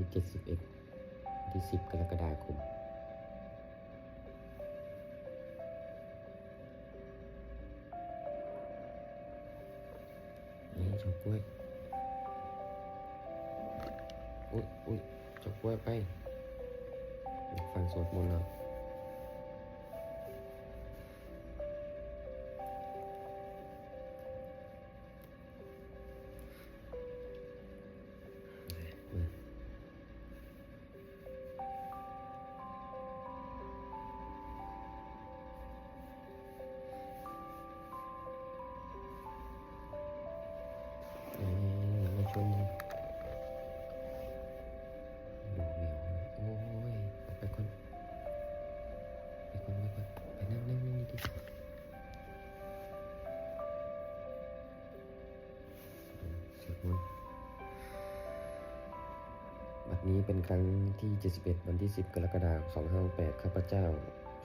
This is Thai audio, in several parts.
ที่เจ็ดสิบเอ็ดที่สิบกรกฎาคม นี่เฉากล้วย อุ้ยอุ้ยเฉากล้วยไป ฟังสวดมนต์เนาะ นี้เป็นครั้งที่ 71 วันที่ 10 กรกฎาคม2568ข้าพเจ้า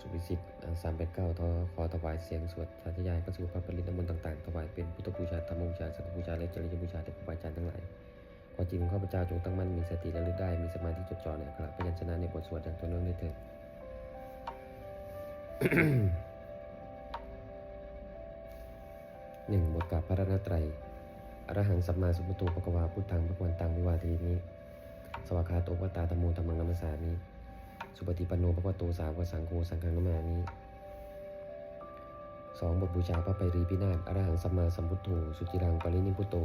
สุวิสิทธิ์สามแปดเก้าทอขอถวายเสียงสวดสาธยายพระสูตรพปริตน้ำมนต์ต่างๆ ถวายเป็นพุทธบูชาธรรมบูชา สังฆบูชา และจริยบูชาแด่ครูบาอาจารย์ทั้งหลายขอจิตของข้าพเจ้าจงตั้งมั่นมีสติระลึกได้ มีสมาธิจดจ่อในอักขระพยัญชนะในบทสวดอย่างต่อเนื่องได้เถิดหนึ่งบทกราบพระรัตนตรัยอรหังสัมมาสัมพุทโธภควาพุทธังพระควันตังวิวาทีนี้ สวากขาโตวัตตาธรรมโมธรรมังนัมสสามิสุปฏิปันโนภควโตสาวกสังโฆสังฆังนามามิสองบทบูชาพระไพรีพินาศอรหังสัมมาสัมพุทโธสุจิรังปรินิพุโต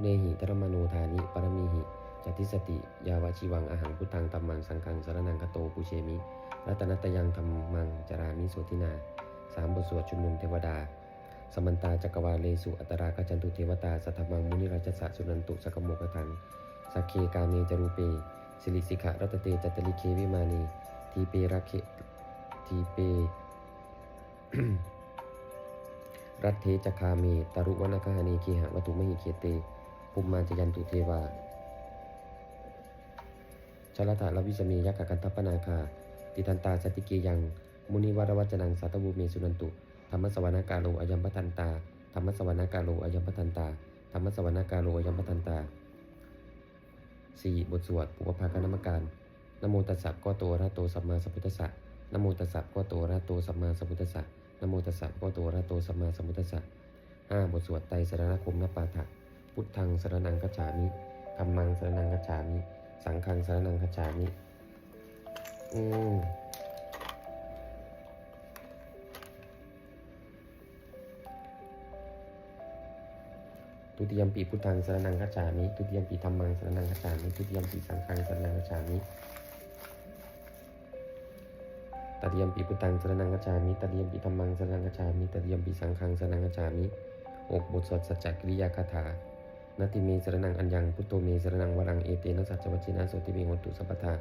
เนหิธรรมโนธานิปรมีหิจติสติ ยาวชิวังอาหังพุทธังตัมมังสังฆังสารนังคโตปุเชมิรัตนัตยังธรรมังจารามิโสตินาสามบทสวดชุมนุมเทวดา สมันตาจักรวาเลสุอัตรากจันตุเทวตาสัทธมังมุนิราชสะสุนันตุสกโมกทัง สักเคกาเมจรูเปสิริสิกะรัตเตจัตตลิเควิมานีทีเปรักเคทีเปรัตเทจคาเมตรุวนคหานีเคหะวัตุมหิเคเตปุมมาจยันตุเทวาชลตะลวิสเมยักกันทัปปนาคา ติทันตาสติเกยัง มุนิวรวัจนังสัตบุเมสุนันตุธรรมสวนาการโลอยัมปทันตาธรรมสวนาการโลอยัมปทันตาธรรมสวนาการโลอยัมปทันตา สี่บทสวดปุปภาคณมการนโมตัสสะก็โตอะระโตสัมมาสัมพุทธัสสะนโมตัสสะก็โตอะระโตสัมมาสัมพุทธัสสะนโมตัสสะก็โตอะระโตสัมมาสัมพุทธัสสะห้าบทสวดไตรสรณคมนปาถะพุทธังสรนังคัจฉามิธรรมังสรนังคัจฉามิ สังฆังสรนังคัจฉามิ อืม ทุติยมปีพุทธังสรนังคัจฉามิทุติยมปีธรรมังสรนังคัจฉามิทุติยมปีสังฆังสรนังคัจฉามิตติยมปีพุทธังสรนังคัจฉามิตติยมปีธรรมังสรนังคัจฉามิตติยมปีสังฆังสรนังคัจฉามิหกบทสวดสัจจกิริยาคาถานติเมสรนังอัญญังพุทโธเมสรนังวรังเอเตนะสัจจวัชินาโสติเมหตุสัพพทา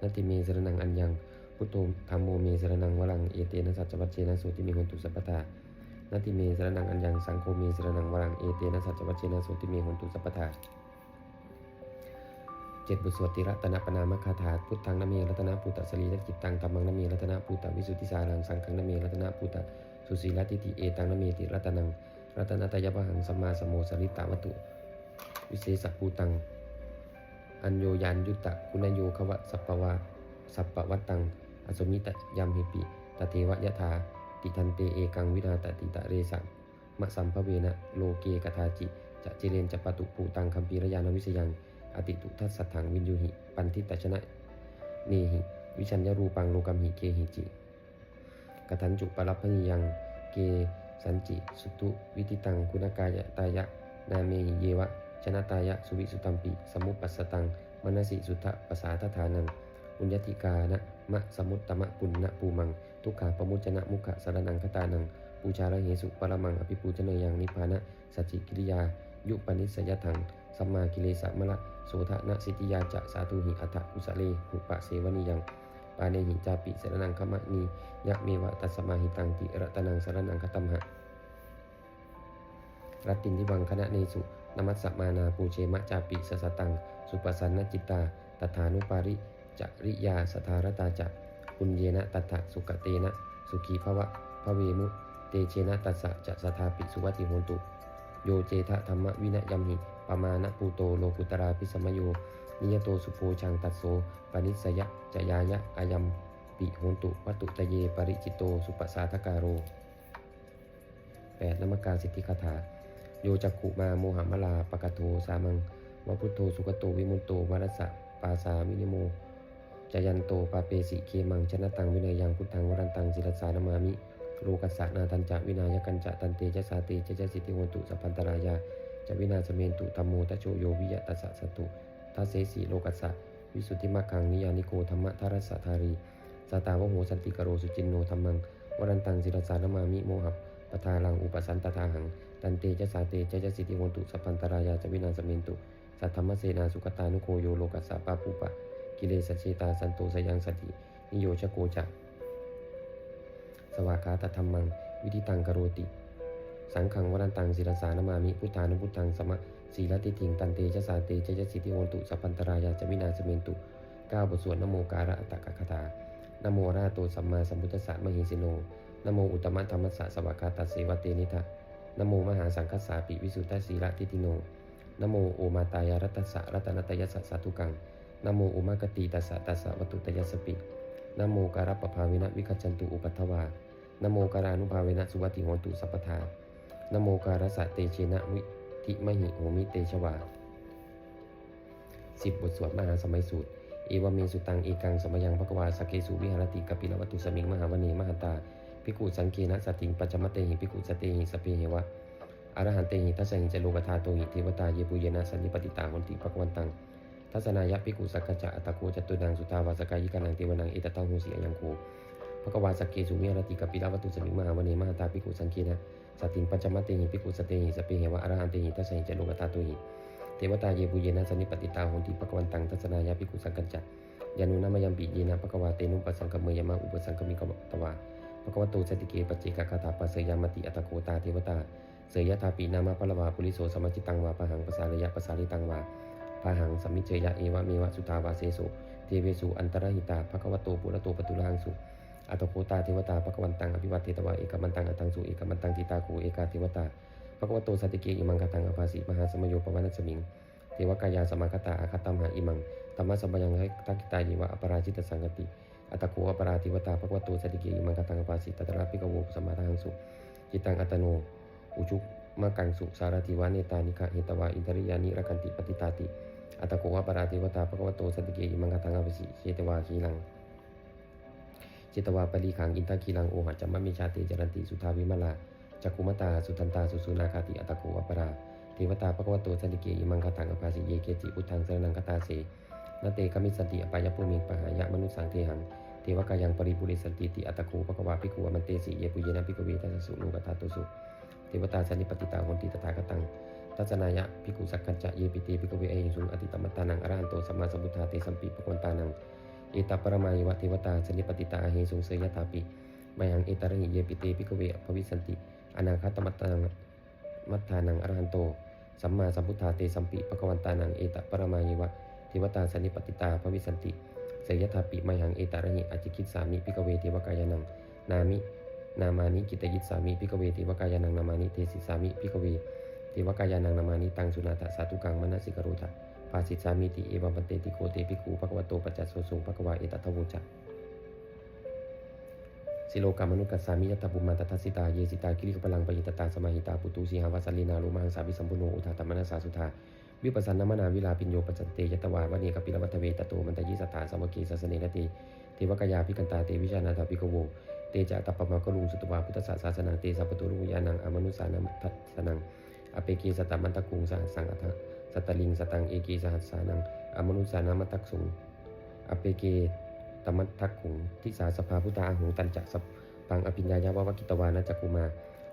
นติเมสรนังอัญญังพุทโธธรรมโมเมสรนังวรังเอเตนะสัจจวัชินาโสติเมหตุสัพพทา นาติเมสรนังอัญญังสังโฆเมสรนังวรังเอเตนะสัจจวัชเชนะโสติเมหนตุสัพพทาเจ็ดบุตรสวดติรัตนปนามคาถาพุทธังนเมรัตนปุตตะสรีรัจิตตังธรรมังนเมรัตนปุตตะวิสุทธิสารังสังฆังนเมรัตนปุตตะสุสีรัติติเอตังนเมติรัตนังรัตนตยปหังสัมมาสมโมสริตาวัตุวิเศษภูตัง อัญโยยานยุตตะคุณโยขวะสัพปวาสัพปวัตตัง อสมิตะยามหิปิตเทวยะถา ติทันเตเอกังวินาตติตะเรสังมะสัมภเวนะโลเกกทาจิ จะเจเรนจะปตุปูตังคัมปีรยานวิสยัง อติตุทัสสถังวินยูหิ ปันทิตชนะ เนหิ วิชัญญรูปังโลกัมหิเกหิจิกทันจุปรับพนิยัง เกสันจิ สุตุวิติตังคุณกายะตายะ นาเมหิเยวะ ชนะตายะ สุวิสุตัมปิสมุปปัสสตัง มนสิสุทธปสาษาทฐานังปุญญติกานะมะสมุตตมะปุณณปูมัง ทุกขาปมุจนะมุขะสารนังคตานังปูชาระเหสุปรมังอภิปูชนยังนิพพานะสัจจิกิริยา ยุปนิสยทังสัมมากิเลสมะละโสทะนะสิทธิยาจะสาธุหิอัฏฐกุสเลหุปะเสวนิยังปาเนหิจาปิสารนังคมะนียะเมวะตัสมาหิตังติรัตนังสารนังคตัมหะรัตตินทิวังคณะเนสุนมัสสมานาปูเชมะจาปิสสตัง สุปสันนจิตตาตถานุปาริจริยาสทารตาจะ ปุญเยนะตัถะสุกเตนะสุขีภวะพระเวมุ เตเชนะตัสสะจะสทาปิสุวัติโหตุ โยเจทะธรรมวินยัมหิปมาณปูโตโลกุตราพิสมโย นิยโตสุโภชังตัสโสปนิสยะจยายะอายัมปิโหตุวัตุตะเยปริจิตโตสุปสาทการโร 8. นมกาสิทธิคาถา โยจักขุมาโมหมลาปะกะโทสามังวพุทโธสุกโตวิมุตโตวรัสสะปาสามินิโม จยันโตปาเปสิเคมังชนะตังวิเนยยังพุทธังวรันตังศิรสานามามิโลกัสสะนาตันจะวินายกันจะตันเตจะสาเตจะจะสิทธิโหนตุสัพพันตรายาจะวินาสเมนตุธรรมโมตะโชโยวิยะตัสสะสตุทัสเสสีโลกัสสะวิสุทธิมักขังนิยานิโกธรรมะทารัสสะธารีสตาวโหสันติกโรสุจินโนธรรมังวรันตังศิรสานามามิโมหับปทาลังอุปสันตทาหังตันเตจะสาเตจะจะสิทธิโหนตุสัพพันตรายาจะวินาสเมนตุสัทธรรมเสนาสุขตานุโคโยโลกัสสะปาปุปะ กิเลสเชตาสันโตสยังสติ นิโยชโกจะสวากาตธรรมัง วิธิตังกโรติ สังขังวรันตังศิรสานามามิพุทธานุพุทธังสมะสีลติทิงตันเตจะสาเตจะจะสิทธิโหนตุสัพพันตรายาจะวินาสเมนตุก้าบทสวดนโมการะอัตตกคาถานโมราโตสัมมาสัมพุทธัสสะมหิสิโนนโมอุตตมะธรรมสสะสวากาตเสวะเตนิทะนโมมหาสังคัสสาปิวิสุทธสีละทิติโนนโมโอมาตายารัตสะรัตนตยสัสสะทุกัง นโมอุมากติตัสสะตัสสะวัตุตยสปินโมการัปปภาเวนะวิคัจจันตุอุปัฏฐวานโมการานุภาเวนะสุวัติโหตุสัพพทานโมการสะเตเชนะวิธิมหิโหมิเตชวาสิบบทสวดมหาสมัยสูตร เอวเมสุตังเอกังสมยังภควาสเกสุวิหารติกปิลวัตุสมิงมหาวณีมหาตาภิกขุสังเกนะสติงปัจจมเตหิภิกขุสเตหิสเปเหวะอรหันเตหิทัสสหิจโลกธาโตหิเทวตาเยปุเยนะสันนิปติตาหนติภควันตัง ทัศนายะภิกุสักกจะอัตโกจตุนังสุทาวาสกายิกานังเทวนังเอตตังหูสีอยังโคภควาสกเกสุวิหารติกปิลวัตุสมิงมหาวณีมาตาภิกุสังเกนะสติงปัจจมเตหิภิกุสเตหิสเปเหวะอรหันเตหิทัสสหิจโลกธาโตหิเทวตาเยปุเยนะสนิปติตาหนติภควันตังทัศนายะภิกุสักกะจะยานุนามยังปิเยนะภควาเตนุปัสังกเมยมะอุปสังกมิกตวาภควโตสติเกปจิกคาถาปัสยามติอัตโกตาเทวตาเสยยถาปีนามาพลวาปุริโสสมจิตังวาปะหังภาษาระยะภาษาลิตังวา ปะหังสัมมิเจยะเอวะเมวะสุตาวาเสสุเทเวสุอันตรหิตาภควโตปุระโตปตุลังสุอัตโคตาเทวตาภควันตังอภิวัตเทตวาเอกมันตังอัตังสุเอกมันตังทิตาคูเอกาเทวตาภควโตสัตติเกอิมังกตังอภาสิมหาสมโยปวันัสมิงเทวกายาสมาคตาอาคตัมหาอิมังธรรมะสัมปยังให้ตักิตายิวะอปราชิตสังกติอัตโคอปราทิวตาภควโตสัตติเกอิมังกตังอภาสิตตระภิกโวสมมาทังสุจิตังอัตโนอุจุมากังสุสารติวาเนตานิคะเหตวาอินทริยานิรักันติปฏิตาติ อัตโกวะปราติวตาภควโตสัตติเกอิมังกตังอภิสิเชตวาคีลังเจตวาปรีขังอินทคีลังโอหัจจมมิชาติจรันติสุทาวิมลาจักุมตาสุทันตาสุสุนาคาติอัตโกวะปราเทวตาภควโตสัตติเกอิมังกตังอภาสิเยเกจิพุทังสรนังคตาเสนเตกมิสันติอปายปุมิปหายะมนุสังเทหังเทวกายังปริปุริสันติติอัตโกภควาภิกขุวมันเตสิเยปุเยนะภิกขเวทัสสุโลกตาตุสุเทวตาสันนิปติตาหนติตถาคตัง ทัศนายะภิกขุสักกัจจะเยปิเตภิกขเวเอหิสุงอติตมัตานังอรหันโตสัมมาสัมพุทธาเตสัมปิปะกวันตานังเอตปรมายวะเทวตาสันิปติตาเฮสุงเสยตาปิมายังเอตระหิเยปิเตภิกขเวอภวิสันติอนาคตมัตตานังมัตตานังอรหันโตสัมมาสัมพุทธาเตสัมปิปะกวันตานังเอตปรมายวะเทวตาสันิปติตาภวิสันติเสยตาปิมายังเอตระหิอจิกิตสามิภิกขเวเทวกายานังนามินามานิกิตยิตสามิพิกเวติวกายานังนามานิเทสิสามิพิกเว ติวกายานังนามานิตังสุนาตสาธุกังมนสิกรุตะภาสิสามิติเอวัมปนเตติโกเตปิคูภควโตปัจจโสสุภควาเอตทวุจัสิโลกามนุกัสสามิยตบุมาตทัสสิตาเยสิตากิริกพลังปยิตตาสมาหิตาปุตุสีหาวาสลีนาลุมังสาวิสัมปุโนอุทาตมนาสาสุธาวิปัสสนามนาวิลาปิญโยปัจจเตยตวาวเนกปิลวัตเวตโตมันตยิสตาสมกีสัสเนนติเทวกายาพิกันตาเตวิชานาตาปิกโวเตจะตัปปะมะกลุงสุตวาพุทธศาสนาเตสัพปตุรุยานังอมนุสานัมทัสนัง อเปกีสตมันตะกุงสหสังอัทสัตตลิงสตังเอกีสหัสสานังอมนุสานามัตตักสุงอเปเกตมัตทักขุงทิสาสภาพุทธาหุงตันจักสัพปังอภิญญายาววกิตวานะจักุมา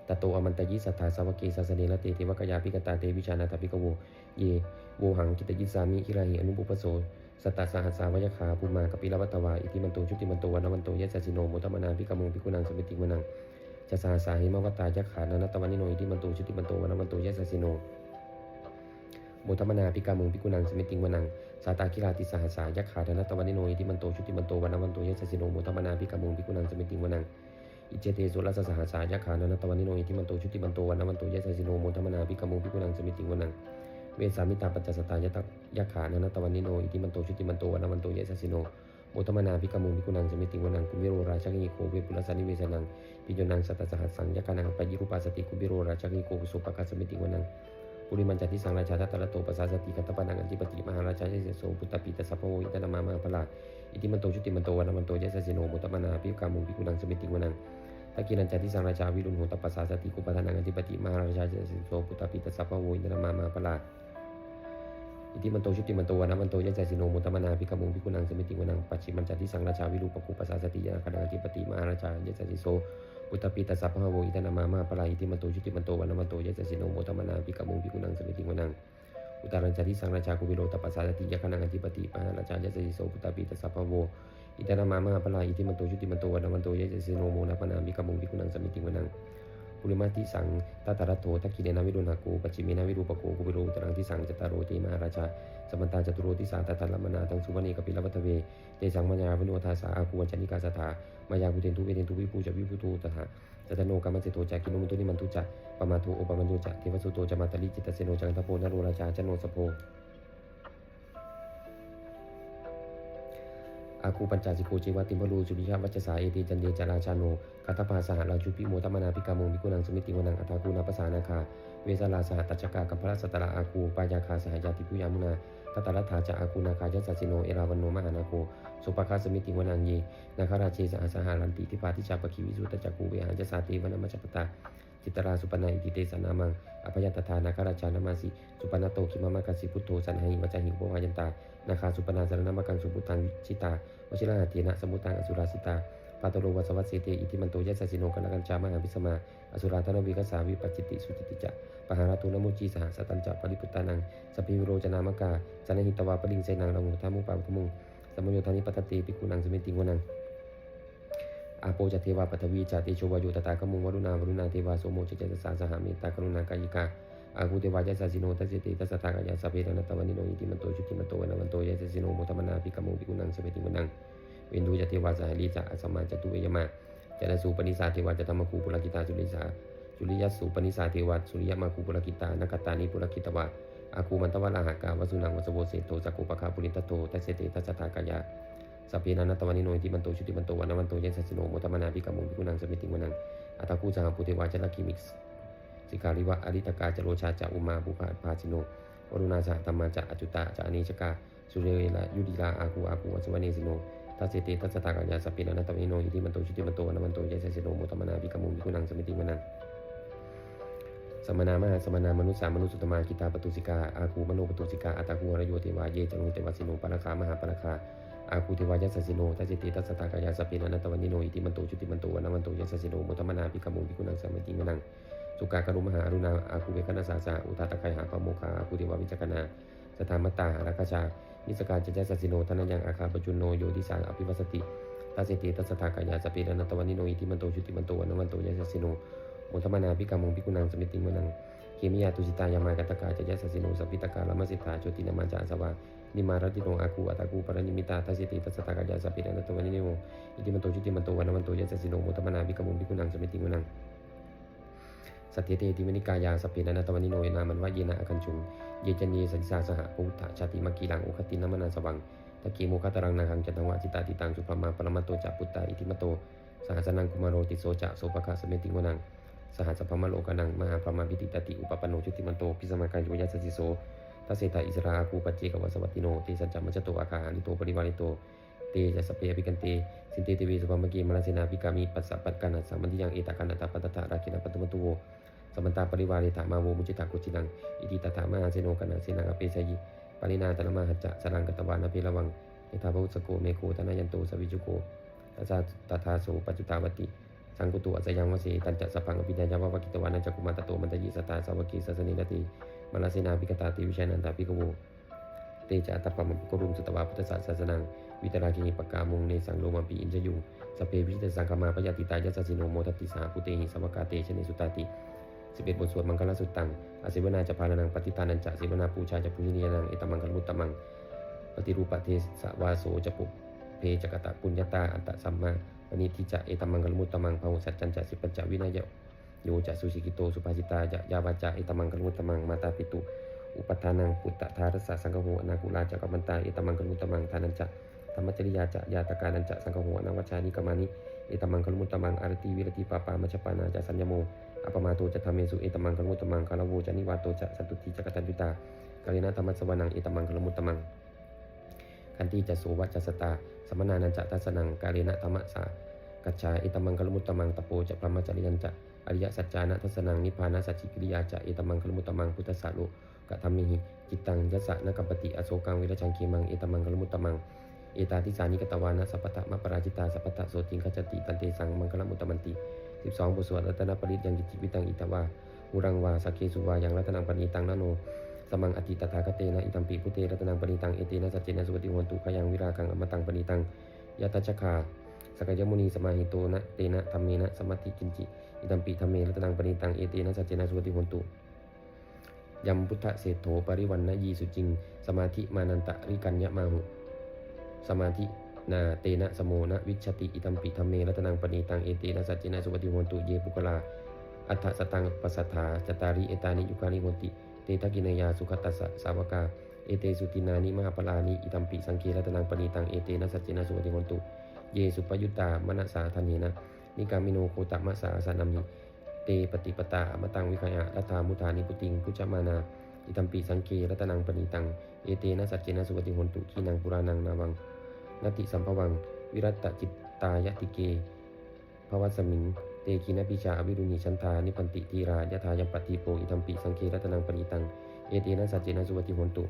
ตโตอมันตยิสัทธาสาวเกสัสเนละเตเทวกยาพิกตาเตวิชานาตปิกโว เยโวหังกิตยิสามิคิราหิอนุปุปโสสตตาสหัสสาวยคาภูมากปิลวัตวาอิทิมันโตชุติมันโตวันวันโตยะสัสิโนโมตมนาพิกมงพิกุนังสมิติมนัง จะสหัสาหิมวัตายะขานนัตวันนิโนอิทิมันโตชุติมันโตวันวันโตยะสัสิโนโมตมนาพิกามุงพิกุนังสมิติมนังสาตาคิราติสหัสายะขานัตวันนิโนอิทิมันโตชุติมันโตวันวันโตยะสัสิโนโมตมนาพิกามุงพิกุนังสมิติมนังอิเจเตสุรัสสหัสายะขานนัตวันนิโนอิทิมันโตชุติมันโตวันวันโตยะสัสิโนโมตมนาพิกามุงพิกุนังสมิติมนังเวสามิตาปัจจสตายะตะยะขานันตวันนิโนอิติมันโตชุติมันโตวันมันโตเยสสิโน มตมนาพิกามุงพิกุนังสมิติวนังกุมิโรราชกิโกเวปุลสานิเวสนังปิโยนังสัตสหัสสังยะกานังปยิรุปัสสติกุมิโรราชกิโกสุปกาสมิติวนังปุริมันจติสังราชาทัตระโตปัสสาสติกัตตปานังอันติปติมหาราชาเยสโสปุตตปิตสัพพโวอิตนามามาพลาอิติมันโตชุติมันโตวันมันโตเยสสิโนโมตมนาพิกามุงพิกุนังสมิติวนังตะกินันจติสังราชาวิรุณโหตปัสสาสติกุปทานังอธิปติมหาราชาเจสิโสปุตตปิตสัพพโวอินทรมามาปลา ติมันโตชุติมันโตวนะมันโตยัจสิโนมุตตมนาภิกมุงภิกุนังสมิติวนังปัจฉิมันจติสังราชาวิรูปกุปัสสาสติยาคณะอธิปติมหาราชาเจสิโสปุตตปิตสัพพะโวอินทรมามาปลาอิติมันโตชุติมันโตวันะมันโตยัจสิโนมุตตมนาภิกมุงภิกุนังสมิติวนังอุตารัญจติสังราชากุวิโรตปัสสาสติยาคณะอธิปติมหาราชาเจสิโสปุตตปิตสัพพะโวอิตนามามาปลาอิติมันโตชุติมันโตวันมันโตเยเสโนโมนาปนามิกมุงวิกุนังสมิติวนัง ปุริมาติสังตาตาระโตทักกิเนนาวิรุณาโกปัจจิเมนาวิรูปโกกุบิโรตรังทิสังจตารโรติมาราชาสมันตาจตุโรติสาตตาลมนาทังสุวรรณีกปิลวัตเวเตสังมัญญาวิโนทาสาอาคูวัญชนิกาสถามายากุเทนทุเวเทนทุวิภูจวิภูตูตถาจัตโนกรรมเจโตจากิโนมุตุนิมันตุจะปมาทุโอปมัญโยจะเทวสุโตจมาตลิจิตเสโนจังทโพนโรราชาจโนสโพ อาคูปัญจสิโกจิวติมรูจุริยวัจสาเอติจันเดจาราชาโนคาตาภาสหราชุปิโมตมนาปิกาโมมิกุนังสมิติวนังอัตาคูนาปสานาคาเวสลาสหตัจกากัมพระสตระอาคูปายาคาสหายาติพุยามุนาตตารัฐาจะอาคูนาคายัสสิโนเอราวันโนมหานาโคสุปคาสมิติวนังเยนาคาราเชสหสหารันติทิปาติจาปคิวิสุตจักคูเวหาจสาติวนามจจปตาจิตราสุปนาอิติเตสนามังอภยัตตานาคาราชานามาสิสุปนาโตคิมามะกัสสิพุทโธสันหิวัจหิโภหายันตา นาคาสุปนาสารนามกังสุปุตังชิตาวชิระหาเทนะสมุตังอสุราสิตาปาตโลวัสวัสเสเตอิติมันโตยัสสิโนกันกันจามหาวิสมา อสุราธนวิกัสาวิปัจจิติสุจิติจะปหาราตุนมุจีสหสตันจะปริปุตานังสพิวโรจนามกาสนหิตวาปลิงเสนังระมุทามุปาภมุงสมุโยธานิปตติปิกุนังสมิติงวนังอาโปจเทวาปัทวีจะเตโชวายุตตากมุงวรุณาวรุณาเทวาโสโมจเจตสาสหาเมตตากรุณากายิกา อากูเทวายะสัสสิโนทัสสิติทัสสะตากายาสัพเพรนตวันนิโนอิติมันโตชุติมันโตวันวันโตยะสัสสิโนโมตมนาภิกขมุปิกุนังสเปติกุนังเวนดูจะเทวาสหลีจะอสมมาจตุเวยมาจะนสูปนิสาเทวาจะธรรมคูปุรกิตาสุริสาสุริยสสุปนิสาเทวาสุริยมาคูปุรกิตานกตานิปุรกิตวะอาคูมันตวะลาหากาวสุนังวสโวเสโตจักุปะคาปุริตโตทัสเสเตทัสสะตากายาสัพเพนันตวันนิโนอิติมันโตชุติมันโตวันวันโตยัสสิโนโมตมนาภิกขมุพิกุนังสมิติวนังอัตตาคูจังปุเทวาจลกิมิกส์ สิการิวะอริตกาจโรชาจะอุมาบุภาภาชิโนวรุณาสหธรรมาจะอจุตาจะอเนชกาสุเรเวลายุดิลาอาคูอาคูวัสวเนสิโนทัสเสติทัสตากายาสัพเพนันตวิโนอิติมันโตชุติมันโตวันวันโตยัสสิโนโมตมนาภิกมุพิกุนังสมิติวนังสมนามหาสมนามนุษย์สามนุษย์สุตมากิตาปตุสิกาอาคูมโนปตุสิกาอัตาคูหรโยเทวาเยจนุเตวสิโนปะราคามหาปะราคาอาคูเทวายัสสิโนทัสสิติทัสตากายาสพเพนันตวิโนอิติมันโตชุติมันโตวันวันโตยัสสิโนโมตมนาภิกมุภิกุนังสมิติงนัง สุกากรุมหาอรุณาอาคูเวคณสาสาอุตาตะไคหาปโมคาอาคูเทวาวิจกนาสถามัตตาหาราคชานิสการจัจสสิโนทนันยังอาคาปจุนโนโยติสาอภิวัสติทัสสิติทัสสตากายาสพเพนันตวันิโนอิติมันโตชุติมันโตวันวันโตยัสสิโนมุตตมนาภิกขมุภิกุนังสมิติงนังเคมิยาตุจิตายามากตกาจัจสสิโนสัพพิตกาลมสิทธาโจตินามาจาสวานิมารติโนอากูอัตากูปรณิมิตาทัสสิติทัสสตากายาสัพพินันตวันนิโนอิติมันโตชุติมันโตวันวันโตยัสสิโนมุตมนาภิกมุภิกุนังสมิติงนัง สัตเทเตติมนิกายาสเพนันตวันิโนยนามันวะเยนะอคันจุง เยจันสันสาสหปุตตะชาติมกีลังอุคตินามนาสวังตะกีโมคตรังนาหังจันทวะจิตาติตังสุภมาปรมัตโตจัปุตตาอิติมโตสหัสนังกุมารโรติโสจะโสภคะสเมติงวนังสหัสพมโลกนังมหาพรมาปิติตติอุปปนโนจุติมันโตพิสมาการโยยัสสิโสทัสเสตาอิสราอาคูปัจเจกวสวัตติโนเตสัจจมัจโตอาคาหานิโตปริวานิโต เตจะสเปอภิกันเตสินเตเตวีสุภามกีมรสนาภิกามิปัสสะปัตกันาสัมมันติยังเอตากันตาปัตตะราคินาปัตตมตุโวสมันตาปริวาริตามาโวมุจิตากุจินังอิติตถามาเสโนกันาเสนังอเปสยิปรินาตนมหัจจะสรังกตวานาเพระวังเอตาภุสโกเมโคตนายันโตสวิจุโกตัสสะตถาโสปัจจุตาวติสังกุตุอัสยังวสีตันจะสพังอภิญญาวะวกิตวานันจักุมาตโตมันตยิสตาสาวกีสัสนินติมลาสินาภิกตาติวิชัยนันตาภิกโวเตจะอัตตปะมังกุรุมสตวาพุทธศาสสนัง วิตราคินิปกามุงเนสังโลมัมปีอินจยุงสเปวิชิตสังกมาปยาติตายัสสิโนโมทติสาปุเตหิสวกาเตชนิสุตาติสิบเอ็ดบทสวดมังคลสุตตังอาศิวนาจะพานังปฏิทานันจะศิวนาปูชาจะปุญินียนังเอตมังคลมุตตมัง ปฏิรูปเทสวาโสจะปุเพจกตะปุญญาตาอัตตสัมมาปณิทิจะเอตมังคลมุตตมังพหุสัจจันจะสิปัญจวินัยโยจะสุชิกิโตสุภาสิตาจะยาวาจะเอตมังคลมุตตมังมาตาปิตุอุปทานังปุตตะทารสะสังฆโหอนาคุลาจักรมันตาเอตมังคลุตมังทานันจะ ธรรมจริยาจะยาตการนันจะสังฆโหนาวัชานิกมานิเอตมังคลุตมังอารติวิรติปาปามัชปานาจะสัญญโมอปมาโตจะทำเมสุเอตมังคลุตมังคารโวจะนิวาโตจะสันตุติจะกตัญญุตากาเลนะธรรมสวนังเอตมังคลุตมังคันติจะโสวัจสตาสมนานันจะทัสนังกาเลนะธรรมสากัจจาเอตมังคลุตมังตโปจะพรหมจริยันจะอริยสัจจานะทัสนังนิพพานะสัจจิกิริยาจะเอตมังคลุตมังพุทธสาโลกะธรรมิหิจิตตังยัสสะนกัปปติอโศกังวิรชังเกมังเอตมังคลุตมัง เอตาทิสานิกตวานะสัพพะมะปราจิตาสัพพะโสติงขจติตันเตสังมังคลมุตตมันติ12บทสวดรัตนปริตยังกิจิวิตังอิตวาหุรังวาสักเคสุวายังรัตนังปณิตังนโนสมังอติตถาคเตนะอิตัมปิพุเตรัตนังปณิตังเอเตนะสัจเจนะสุปฏิโหนตุขยังวิรากังอมตังปณิตังยะตชคาสกยมุนีสมาหิโตนะเตนะธรรมเมนะสมัติกินจิอิตัมปิธรรมเมรัตนังปณิตังเอเตนะสัจเจนะสุปฏิโหนตุยัมพุทธเศรษโธปริวันนะยีสุจิง สมาธิมานันตะริกัญญมาหุ สมาธินาเตนะสโมนะวิชติอิตัมปิธรรมเมรัตนังปณีตังเอเตนะสัจเจนะสุปฏิโหนตุเยปุกลาอัฏฐสตังปัสสัทธาจตาริเอตานิยุคานิโหติเตตกินยาสุขตัสสะสาวกาเอเตสุตินานิมหาปลานิอิตัมปิสังเครัตนังปณีตังเอเตนะสัจเจนะสุปฏิโหนตุเยสุปยุตตามนัสสาธานีนะนิกามิโนโคตมะสาสานามิเตปฏิปตาอมตังวิคายะรัตามุทานิพุติงพุจจมานาอิตัมปิสังเครัตนังปณีตังเอเตนะสัจเจนะสุปฏิโหนตุขีนังปุรานังนาวัง นติสัมภวัง วิรัตตจิตตายติเกภวัสมิง เตกินปิชาอวิรุณีชันทา นิพันติทีรายะทายัมปติโปอิทัมปิสังเครัตนังปณิตัง เอเตนะสัจเจนะสุวัติโหนตุ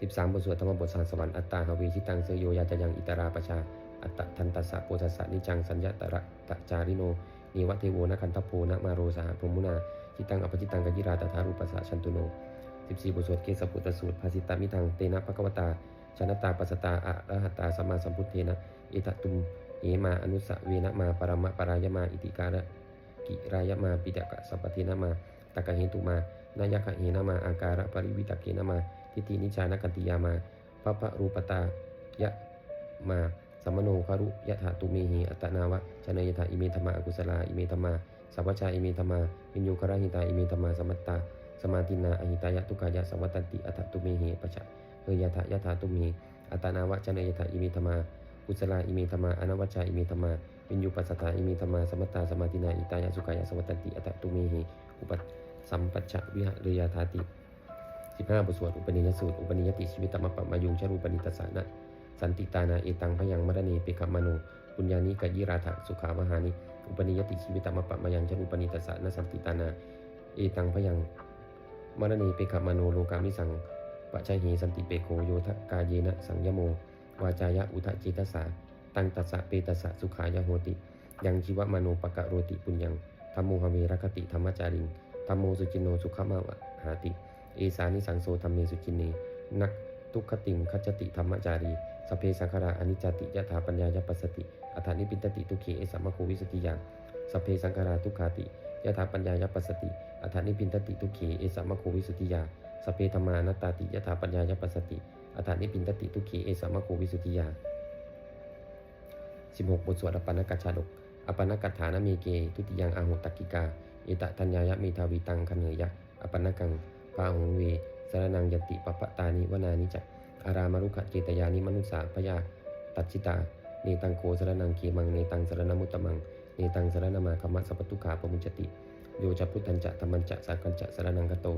13 บทสวดธรรมบทสารสวรรค์อัตตาหวีทิตังเสยโยยาจยังอิตราปชา อัตตะทันตัสสะโพธัสสะนิจังสัญญาตระตะจาริโนนิวะเทโวนะคันทโพนะมาโรสหพรมุนาจิตังอปจิตังกยิราตถารูปสสะชันตุโน 14 บทสวดเกสปุตตสูตรภาสิตามิทังเตนะภควตา ชนะตาปัสตาอะระหัตตาสัมมาสัมพุทเทนะเอตตุมเอมาอนุสเวนะมาปรมะปรายมาอิติการะกิรายมาปิดกะสัพพเทนะมาตะกะเหตุมานายคะเหนะมาอาการะปริวิตกเกนะมา ทิฏฐินิชานกันติยามาปะปะรูปตายะมาสัมมโนคารุยะถาตุเมหิอัตนาวะชนยถาอิเมธรรมาอกุศลาอิเมธรรมาสัพพชาอิเมธรรมาวิญญูครหิตาอิเมธรรมาสมัตตาสมาตินาอหิตายะทุกายะสวัตตันติอัตตุเมหิปะชะ ยะถายะถาตุเมอัตนาวะจนยถาอิมิธรรมากุศลาอิมิธรรมาอนวัชชาอิมิธรรมาวิญญูปัสสตาอิมิธรรมาสมัตตาสมาตินาอิตายสุขายสวัตติอัตตุเมหิอุปสัมปัชชะวิหะเรยาธาติ15บทสวดอุปนิยสูตรอุปนิยติชีวิตตมปะมายุงชรูปนิตสานะสันติตานาเอตังพยังมรณีเปกมโนปุญญานิกยิราถะสุขาวหานิอุปนิยติชีวิตตมปะมายังชรูปนิตสานะสันติตานาเอตังพยังมรณีเปกมโนโลกามิสัง ปัจจัยหิสันติเปโคโยทะกาเยนะสังยโม วาจายะอุทะจิตสาตังตัสสะเปตัสสะสุขายะโหติ ยังชีวมโนปะกะโรติปุญญังธรรมโมหเวรคติธรรมจาริงธรรมโมสุจินโนสุขมาวะหาติ เอสานิสังโซธรรมเมสุจินเนนักทุกขติงคัจติธรรมจารีสเพสังขาราอนิจจติยถาปัญญายปัสสติอัฏฐานิปินตติทุเขเอสัมมโควิสติยังสเพสังขาราทุกขาติยถาปัญญายปัสสติอัฏฐานิปินตติทุเขเอสัมมโควิสติยา สเพธรรมานัตตาติยถาปัญญายปัสสติอัฏฐานิปินตติทุขีเอสัมมโควิสุทธิยา 16 บทสวดอปปนกัจฉาดกอปปนกัฏฐานเมเก ทุติยังอาหุตักกิกา เอตทัญญายะเมทาวิตังคเนยะอปปนกังปาหงเวสรนังยติปปะตานิวนานิจักอารามารุขเจตยานิมนุสสาพยาตัจิตา เนตังโคสรนังเกมัง เนตังสรณมุตตมัง เนตังสรณมาคมะสัพพทุขาปมุจติ โยจะพุทธัญจะธรรมัญจะสากัญจะสรนังกโต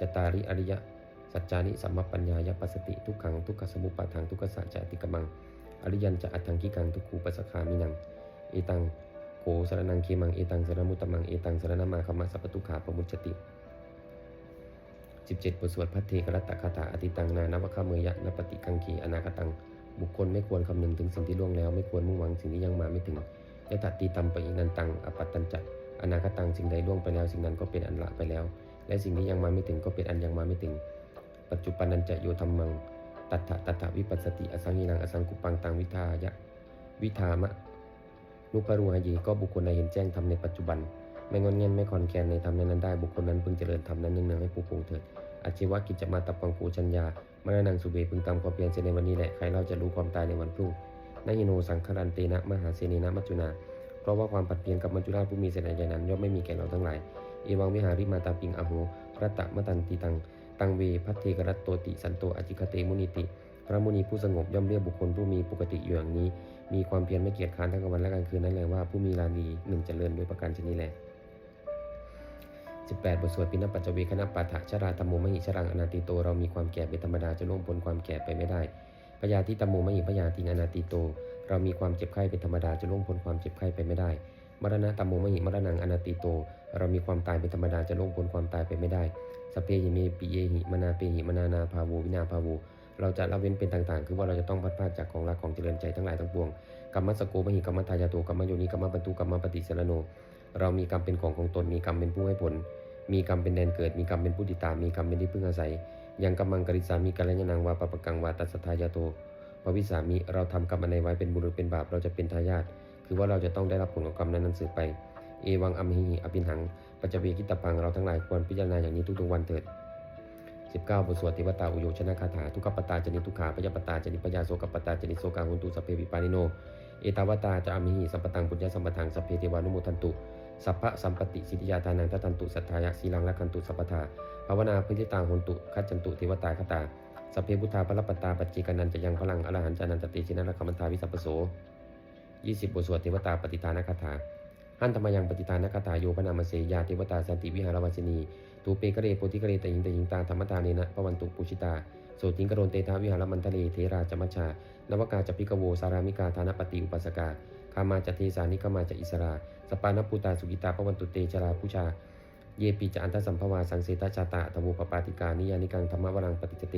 จตาริอริยะสัจจานิสัมมปัญญายปัสสติทุกขังทุกขสมุปาทังทุกขสัจจะติกมัง อริยันจะอัตถังกิกังทุกขูปัสสคามินังเอตังโกสรนังเคมังเอตังสรมุตตมังเอตังสรณมาคมะสัพพทุขาปมุจจติ 17 บทสวดพัทเทกรัตตคาถาอติตังนานวะคาเมยะนปฏิกังขีอนาคตัง บุคคลไม่ควรคำนึงถึงสิ่งที่ล่วงแล้วไม่ควรมุ่งหวังสิ่งที่ยังมาไม่ถึงยะตติตัมปะอินันตังอปัตตัญจะอนาคตังสิ่งใดล่วงไปแล้วสิ่งนั้นก็เป็นอันละไปแล้ว และสิ่งที่ยังมาไม่ถึงก็เป็นอันยังมาไม่ถึง ปัจจุปันนันจะโยธรรมัง ตัทธะตัทธะวิปัสสติอสังหินังอสังกุปังตังวิทายะวิธามะนุปรุหายีก็บุคคลใดเห็นแจ้งทำในปัจจุบัน ไม่งอนเงียนไม่คอนแคนในธรรมนั้นได้บุคคลนั้นพึงเจริญธรรมนั้นเนืองๆให้ปูปงเถิดอาชีวะกิจมาตับปังคูชัญญามรณังสุเบพึงตามความเพียรเสในวันนี้แหละใครเราจะรู้ความตายในวันพรุ่งนายโนสังคารันเตนะมหาเสนีนะมัจจุนา เพราะว่าความผัดเปลี่ยนกับมัจจุราชผู้มีเสน่ห์ใหญ่นั้นย่อมไม่มีแก่เราทั้งหลาย เอวังวิหาริมาตาปิงอโหรัตตมตันติตัง ตังเวพัทเทกรัตโตติสันโตอจิคเตมุนิติ พระมุนีผู้สงบย่อมเรียกบุคคลผู้มีปกติอยู่อย่างนี้ มีความเพียรไม่เกียจค้านทั้งกลางวันและกลางคืนนั่นแหละว่าผู้มีลานีหนึ่งเจริญโดยประการชนิดและ18บทสวดปิณปัจจเวคณะปาฐะชราธรรมโมมหิชรังอนาติโตเรามีความแก่เป็นธรรมดาจะล่วงพ้นความแก่ไปไม่ได้พยาธิตมโมมหิพยาธิอนาติโต เรามีความเจ็บไข้เป็นธรรมดาจะล่วงพ้นความเจ็บไข้ไปไม่ได้ มรณะตมโมมหิมรณังอนาติโต เรามีความตายเป็นธรรมดาจะล่วงพ้นความตายไปไม่ได้สพเพหิเมปิเยหิมนาเปหิมนานาภาโววินาภาโวเราจะละเว้นเป็นต่างๆ คือว่าเราจะต้องพัดพากจากของรักของเจริญใจทั้งหลายทั้งปวงกรรมสโกมหิกรรมทายาโตกรรมโยนิกรรมปันตุกรรมปฏิสรโน เรามีกรรมเป็นของของตนมีกรรมเป็นผู้ให้ผล มีกรรมเป็นแดนเกิด มีกรรมเป็นผู้ติดตามมีกรรมเป็นที่พึ่งอาศัย ยังกำมังกริสามีกัลยาณังวาปปะกังวาตัสทายาโตภวิสามิเราทำกรรมอันใดไว้เป็นบุญหรือเป็นบาปเราจะเป็นทายาทคือว่าเราจะต้องได้รับผลของกรรมนั้นนั้นสืบไป เอวังอมหิหิอภินหังปัจจเวกิตปังเราทั้งหลายควรพิจารณาอย่างนี้ทุกๆวันเถิด 19 บทสวดเทวตาอุโยชนะคาถาทุกขปตาจนิทุกขาปยปตาจนิปยาโสกปตาจนิโสกาหุนตุสเพวิปานิโน เอตาวตาจะอมิหิสัมปตังปุญญสัมปทังสัพเพเทวานุโมทันตุสัพพะสัมปติสิทธิยาทานังทัตันตุสัทธายะสีลังละคันตุสัพพทาภาวนาพิธิตังหนตุคัจจันตุเทวตาคตาสัพเพพุทธาปรปตาปัจจิกนันจะยังพลังอรหันจานันตติชินะละคัมมันทาวิสัพพโส20 บทสวดเทวตาปฏิทานคาถา หันธรรมยังปฏิทานคาถาโยพนามเสยาเทวตาสันติวิหารวัชนีตูเปกะเรโพธิกะเรตยิงตยิงตาธรรมตาเนนะปวันตุปุชิตาโสติงกโรนเตทาวิหารมันทะเลเทราจมัชชานวกาจปิกโวสารามิกาธานปฏิอุปัสกาคามาจเทสานิกามาจอิสราสปานปุตาสุกิตาปวันตุเตจราพุชา เยปิจอันตสัมภวาสังเสตชาตะทวูปปาติกานิยานิกังธรรมวรังปฏิจเต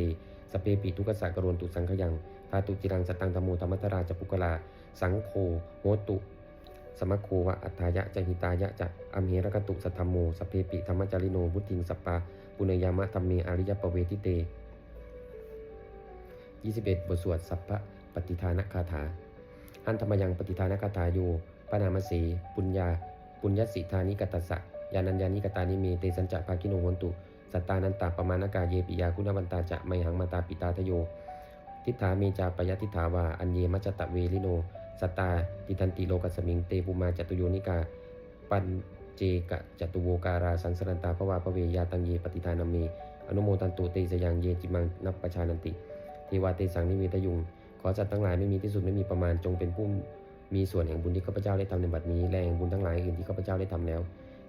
สเปปิทุกสะกรวนตุสังขยังทาตุจิรังสตังธรรมโมธรรมตราจปุกลาสังโฆโหตุ สมะโควะอัฏฐายะจหิตายะจะอัมรกตุสัทธโมสเพปิธรรมจาริโนบุติงสัปปาปุเนยามะธรรมเมอริยปเวทิเต 21 บทสวดสัพพะปฏิทานคาถา อันธรรมยังปฏิทานคาถาโยปนามสีปุญญา ปุญญสิธานิกตัสสะยานัญญานิกตานิเมเตสัญจะภากิโนโหนตุ สัตตานันตาปมาณกาเยปิยาคุณวันตาจะไมหังมาตาปิตาทโย ทิฏฐาเมจาปยทิฏฐาวาอันเยมัจจตะเวลิโน สัตตาติทันติโลกัสมิงเตปุมาจตุโยนิกา ปันเจกะจตุโวการาสังสรันตาภวาภเวยาตังเยปฏิทานามีอนุโมตันตุเตสยังเยจิมังนับประชานันติเทวาเตสังนิเวตยุง ขอสัตว์ทั้งหลายไม่มีที่สุดไม่มีประมาณจงเป็นผู้มีส่วนแห่งบุญที่ข้าพเจ้าได้ทำในบัดนี้และแห่งบุญทั้งหลายอื่นที่ข้าพเจ้าได้ทำแล้ว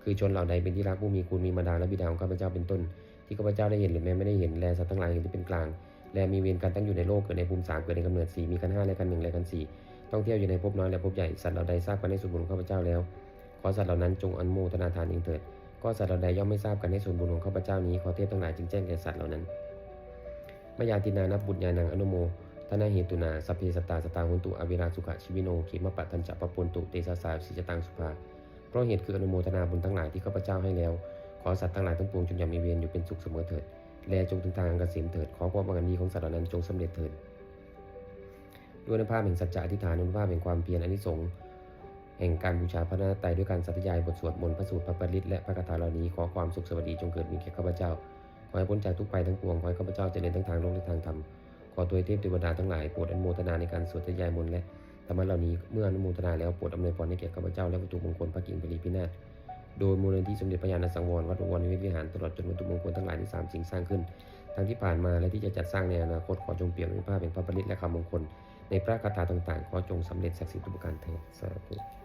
คือชนเหล่าใดเป็นที่รักผู้มีคุณมีมารดาและบิดาของข้าพเจ้าเป็นต้น ที่ข้าพเจ้าได้เห็นหรือแม้ไม่ได้เห็นแลสัตว์ทั้งหลายอื่นที่เป็นกลางแลมีเวรการตั้งอยู่ในโลกเกิดในภูมิสามเกิดในกำเนิดสี่มีกันห้าและกันหนึ่งและกันสี่ ต้องเที่ยวอยู่ในภพน้อยและภพใหญ่สัตว์เหล่าใดทราบกันในส่วนบุญของข้าพเจ้าแล้ว ขอสัตว์เหล่านั้นจงอนุโมทนาทานเองเถิดก็สัตว์เหล่าใดย่อมไม่ทราบกันในส่วนบุญของข้าพเจ้านี้ขอเทพทั้งหลายจึงแจ้งแก่สัตว์เหล่านั้นมายาตินานับบุญญาณังอนุโมทนาเหตุนาสัพเพสตาสตาหุนตุอวิราสุขชีวิโนขีมปะทันจะปะปนตุเตสาสาสิจตังสุภาเพราะเหตุคืออนุโมทนาบุญทั้งหลายที่ข้าพเจ้าให้แล้ว ขอสัตว์ทั้งหลายทั้งปวงจงอย่ามีเวรอยู่เป็นสุขเสมอเถิด แลจงถึงทางอันเกษมเถิด ขอความบังเอิญดีของสัตว์เหล่านั้นจงสำเร็จเถิด ด้วยนภาพแห่งสัจจะอธิษฐานด้วยนภาพแห่งความเพียรอนิสงส์แห่งการบูชาพระนาตรัยด้วยการสัตยายบทสวดมนต์พระสูตรพระปริตและพระคาถาเหล่านี้ขอความสุขสวัสดีจงเกิดมีแก่ข้าพเจ้า ขอให้พ้นจากทุกภัยทั้งปวงขอให้ข้าพเจ้าเจริญทั้งทางโลกและทางธรรมขอตัวเทพเทวดาทั้งหลายโปรดอนุโมทนาในการสวดทยายมนต์และธรรมะเหล่านี้เมื่ออนุโมทนาแล้วโปรดอำนวยพรให้แก่ข้าพเจ้าและวัตถุมงคลพระกิ่งปรีพินาศโดยมูลนิธิสมเด็จพระญาณสังวรวัดวรนิเวศวิหารตลอดจนวัตถุมงคลทั้งหลายที่สามสิ่งสร้างขึ้น ทั้งที่ผ่านมาและที่จะจัดสร้างในอนาคตขอจงเปี่ยมด้วยภาพแห่งพระปริตและคำมงคล ในพระคาถาต่างๆ ขอจงสำเร็จศักดิ์สิทธิ์ทุกประการเถิดสาธุ